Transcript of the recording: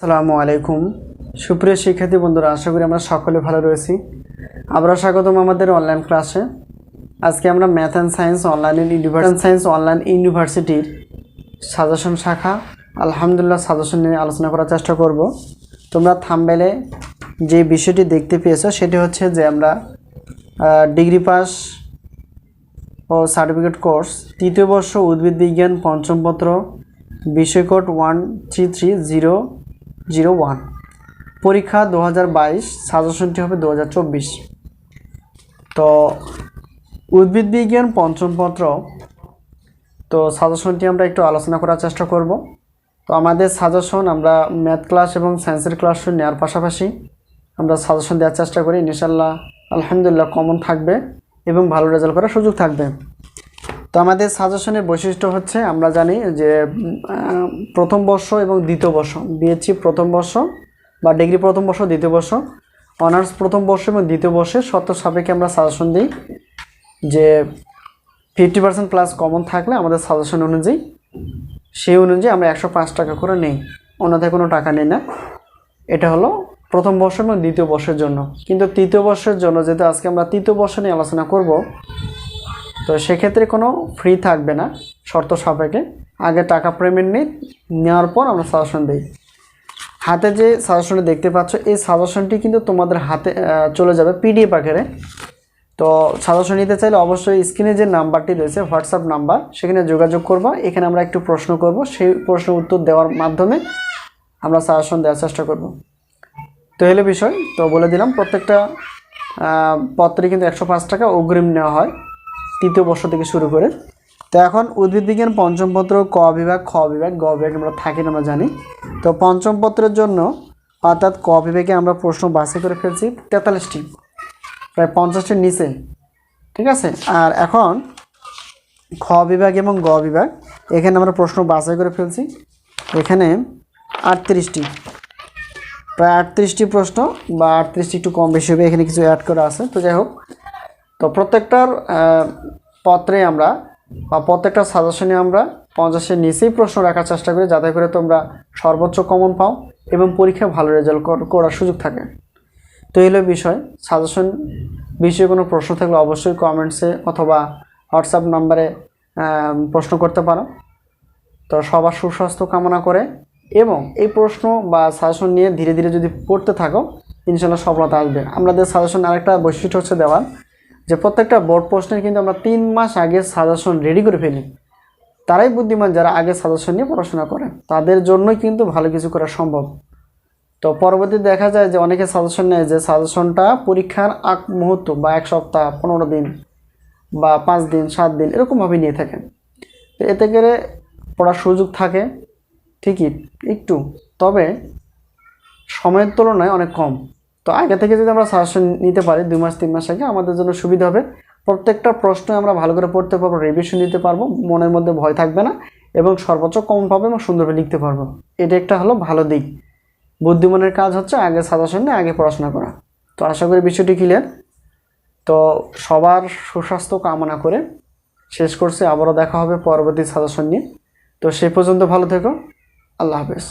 আসসালামু আলাইকুম। সুপ্রিয় শিক্ষার্থী বন্ধুরা, আশা করি আমরা সকলে ভালো রয়েছি। আমরা স্বাগতম আমাদের অনলাইন ক্লাসে আজকে আমরা math and science online university science online ইউনিভার্সিটির সাজেশন শাখা, আলহামদুলিল্লাহ সাজেশন নিয়ে আলোচনা করার চেষ্টা করব। তোমরা থামবেলে যে বিষয়টি দেখতে পেয়েছ, সেটি হচ্ছে যে আমরা ডিগ্রি পাস ও সার্টিফিকেট কোর্স তৃতীয় বর্ষ উদ্ভিদ বিজ্ঞান পঞ্চম পত্র বিষয় one three three zero zero one. পরীক্ষা দু হাজার বাইশ, সাজেশনটি হবে দু হাজার চব্বিশ। তো উদ্ভিদ বিজ্ঞান পঞ্চম পত্র। তো সাজেশনটি আমরা একটু আলোচনা করার চেষ্টা করব। তো আমাদের সাজেশন আমরা ম্যাথ ক্লাস এবং সায়েন্সের ক্লাস নেওয়ার পাশাপাশি আমরা সাজেশন দেওয়ার চেষ্টা করি। ইনশাল্লাহ আলহামদুলিল্লাহ কমন থাকবে এবং ভালো রেজাল্ট করার সুযোগ থাকবে। তো আমাদের সাজেশনের বৈশিষ্ট্য হচ্ছে, আমরা জানি যে প্রথম বর্ষ এবং দ্বিতীয় বর্ষ বিএসসি প্রথম বর্ষ বা ডিগ্রি প্রথম বর্ষ, দ্বিতীয় বর্ষ। অনার্স প্রথম বর্ষ এবং দ্বিতীয় বর্ষে শর্ত সাপেক্ষে আমরা সাজেশন দিই যে ফিফটি পার্সেন্ট প্লাস কমন থাকলে আমাদের সাজেশন অনুযায়ী, সেই অনুযায়ী আমরা একশো পাঁচ টাকা করে নেই। অন্যথায় কোনো টাকা নেই না। এটা হলো প্রথম বর্ষ এবং দ্বিতীয় বর্ষের জন্য। কিন্তু তৃতীয় বর্ষের জন্য, যেহেতু আজকে আমরা তৃতীয় বর্ষ নিয়ে আলোচনা করব তো সেক্ষেত্রে কোনো ফ্রি থাকবে না, শর্ত সাপেক্ষে। আগে টাকা পেমেন্ট নিই নেওয়ার পর আমরা সাজেশন দিই। হাতে যে সাজেশনটি দেখতে পাচ্ছ, এই সাজেশনটি কিন্তু তোমাদের হাতে চলে যাবে পিডিএফ আকারে। তো সাজেশন নিতে চাইলে অবশ্যই স্ক্রিনে যে নাম্বারটি রয়েছে হোয়াটসঅ্যাপ নাম্বার সেখানে যোগাযোগ করবা। এখানে আমরা একটু প্রশ্ন করব, সেই প্রশ্ন উত্তর দেওয়ার মাধ্যমে আমরা সাজেশন দেওয়ার চেষ্টা করব। তো হলো বিষয়। তো বলে দিলাম, প্রত্যেকটা পত্রে কিন্তু একশো পাঁচ টাকা অগ্রিম নেওয়া হয়। তৃতীয় বর্ষ থেকে শুরু করে। তো এখন উদ্ভিদ বিজ্ঞান পঞ্চম পত্র ক বিভাগ, খ বিভাগ, গ বিভাগ আমরা থাকি না, আমরা জানি। তো পঞ্চম পত্রের জন্য অর্থাৎ ক বিভাগে আমরা প্রশ্ন বাছাই করে ফেলছি তেতাল্লিশটি, প্রায় পঞ্চাশটির নিচে, ঠিক আছে? আর এখন খ বিভাগ এবং গ বিভাগ, এখানে আমরা প্রশ্ন বাছাই করে ফেলছি। এখানে আটত্রিশটি, প্রায় আটত্রিশটি প্রশ্ন বা আটত্রিশটি একটু কম বেশি হবে, এখানে কিছু অ্যাড করা আছে। তো যাই হোক, তো প্রত্যেকটার পত্রে আমরা, বা প্রত্যেকটা সাজেশনে আমরা পঞ্চাশের নিচেই প্রশ্ন রাখার চেষ্টা করি, যাতে করে তোমরা সর্বোচ্চ কমন পাও এবং পরীক্ষায় ভালো রেজাল্ট করার সুযোগ থাকে। তো এই হলো বিষয়। সাজেশন বিষয়ে কোনো প্রশ্ন থাকলে অবশ্যই কমেন্টসে অথবা হোয়াটসঅ্যাপ নাম্বারে প্রশ্ন করতে পারো। তো সবার সুস্বাস্থ্য কামনা করে এবং এই প্রশ্ন বা সাজেশন নিয়ে ধীরে ধীরে যদি পড়তে থাকো, ইনশাল্লাহ সফলতা আসবে। আমাদের সাজেশন আরেকটা বৈশিষ্ট্য হচ্ছে দেওয়ার যে প্রত্যেকটা বোর্ড প্রশ্নের কিন্তু আমরা তিন মাস আগে সাজেশন রেডি করে ফেলি। তারাই বুদ্ধিমান যারা আগে সাজেশন নিয়ে পড়াশোনা করে তাদের জন্যই কিন্তু ভালো কিছু করা সম্ভব। তো পরবর্তী দেখা যায় যে অনেকে সাজেশন নেয় যে সাজেশনটা পরীক্ষার আগ মুহূর্ত বা এক সপ্তাহ, পনেরো দিন বা পাঁচ দিন, সাত দিন এরকমভাবে নিয়ে থাকেন। তো এতে করে পড়ার সুযোগ থাকে। ঠিকই, একটু। তবে সময়ের তুলনায় অনেক কম। তো আগে থেকে যদি আমরা সাজেশন নিতে পারি দুই মাস, তিন মাস আগে, আমাদের জন্য সুবিধা হবে। প্রত্যেকটা প্রশ্ন আমরা ভালো করে পড়তে পারব রিভিশন দিতে পারব, মনের মধ্যে ভয় থাকবে না, এবং সর্বোচ্চ কম পাবো এবং সুন্দরভাবে লিখতে পারব। এটা একটা হলো ভালো দিক। বুদ্ধিমানের কাজ হচ্ছে আগে সাজেশন নিয়ে আগে পড়াশোনা করা। তো আশা করি বিষয়টি ক্লিয়ার তো সবার সুস্বাস্থ্য কামনা করে শেষ করছি। আবারও দেখা হবে পরবর্তী সাজেশন নিয়ে। তো সেই পর্যন্ত ভালো থেকো। আল্লাহ হাফেজ।